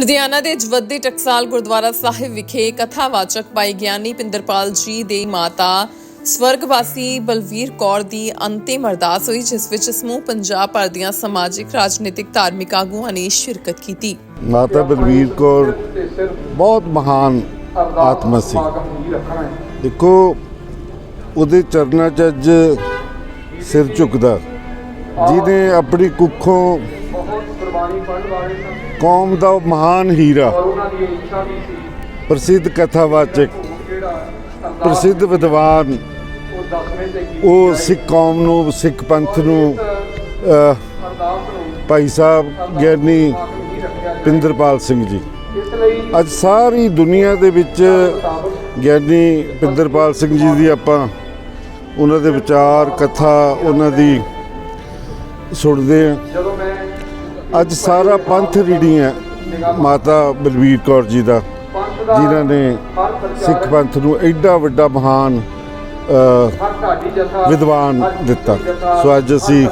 ਲੁਧਿਆਣਾ ਦੇ ਜਵੱਦੀ ਟਕਸਾਲ ਗੁਰਦੁਆਰਾ ਸਾਹਿਬ ਵਿਖੇ ਕਥਾਵਾਚਕ ਭਾਈ ਗਿਆਨੀ ਪਿੰਦਰਪਾਲ ਜੀ ਦੇ ਮਾਤਾ ਸਵਰਗਵਾਸੀ ਬਲਵੀਰ ਕੌਰ ਦੀ ਅੰਤਿਮ ਅਰਦਾਸ ਹੋਈ, ਜਿਸ ਵਿੱਚ ਸਮੂਹ ਪੰਜਾਬ ਭਰ ਦੀਆਂ ਸਮਾਜਿਕ, ਰਾਜਨੀਤਿਕ, ਧਾਰਮਿਕ ਆਗੂਆਂ ਨੇ ਸ਼ਿਰਕਤ ਕੀਤੀ। ਮਾਤਾ ਬਲਵੀਰ ਕੌਰ ਬਹੁਤ ਮਹਾਨ ਆਤਮਾ ਸੀ। ਦੇਖੋ, ਉਹਦੇ ਚਰਨਾਂ 'ਚ ਅੱਜ ਸਿਰ ਝੁਕਦਾ। ਜਿਹਨੇ ਆਪਣੀ ਕੁੱਖੋਂ ਕੌਮ ਦਾ ਉਹ ਮਹਾਨ ਹੀਰਾ। ਪ੍ਰਸਿੱਧ ਕਥਾਵਾਚਕ, ਪ੍ਰਸਿੱਧ ਵਿਦਵਾਨ, ਉਹ ਸਿੱਖ ਕੌਮ ਨੂੰ, ਸਿੱਖ ਪੰਥ ਨੂੰ ਭਾਈ ਸਾਹਿਬ ਗਿਆਨੀ ਪਿੰਦਰਪਾਲ ਸਿੰਘ ਜੀ। ਅੱਜ ਸਾਰੀ ਦੁਨੀਆ ਦੇ ਵਿੱਚ ਗਿਆਨੀ ਪਿੰਦਰਪਾਲ ਸਿੰਘ ਜੀ ਦੀ ਆਪਾਂ ਉਹਨਾਂ ਦੇ ਵਿਚਾਰ, ਕਥਾ, ਉਹਨਾਂ ਦੀ ਸੁਣਦੇ ਆ ਅੱਜ ਸਾਰਾ ਪੰਥ ਰੀੜੀ ਹੈ ਮਾਤਾ ਬਲਵੀਰ ਕੌਰ ਜੀ ਦਾ, ਜਿਨ੍ਹਾਂ ਨੇ ਸਿੱਖ ਪੰਥ ਨੂੰ ਐਡਾ ਵੱਡਾ ਮਹਾਨ ਵਿਦਵਾਨ ਦਿੱਤਾ। ਸੋ ਅੱਜ ਅਸੀਂ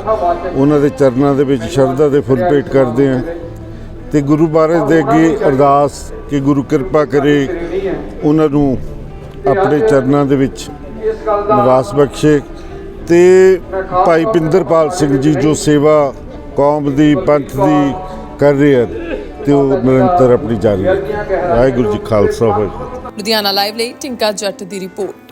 ਉਹਨਾਂ ਦੇ ਚਰਨਾਂ ਦੇ ਵਿੱਚ ਸ਼ਰਧਾ ਦੇ ਫੁੱਲ ਭੇਟ ਕਰਦੇ ਹਾਂ ਤੇ ਗੁਰੂ ਮਹਾਰਾਜ ਦੇ ਅੱਗੇ ਅਰਦਾਸ ਕਿ ਗੁਰੂ ਕਿਰਪਾ ਕਰੇ ਉਹਨਾਂ ਨੂੰ ਆਪਣੇ ਚਰਨਾਂ ਦੇ ਵਿੱਚ ਨਿਵਾਸ ਬਖਸ਼ੇ ਤੇ ਭਾਈ ਪਿੰਦਰਪਾਲ ਸਿੰਘ ਜੀ ਜੋ ਸੇਵਾ ਕੌਮ ਦੀ, ਪੰਥ ਦੀ ਕਰ ਰਹੇ ਹਨ ਤੇ ਉਹ ਨਿਰੰਤਰ ਆਪਣੀ ਜਾਰੀ ਰੱਖੇ। ਵਾਹਿਗੁਰੂ ਜੀ ਖਾਲਸਾ, ਵਾਹਿਗੁਰੂ ਜੀ ਲੁਧਿਆਣਾ ਲਾਈਵ ਲਈ ਟਿੰਕਾ ਜੱਟ ਦੀ ਰਿਪੋਰਟ।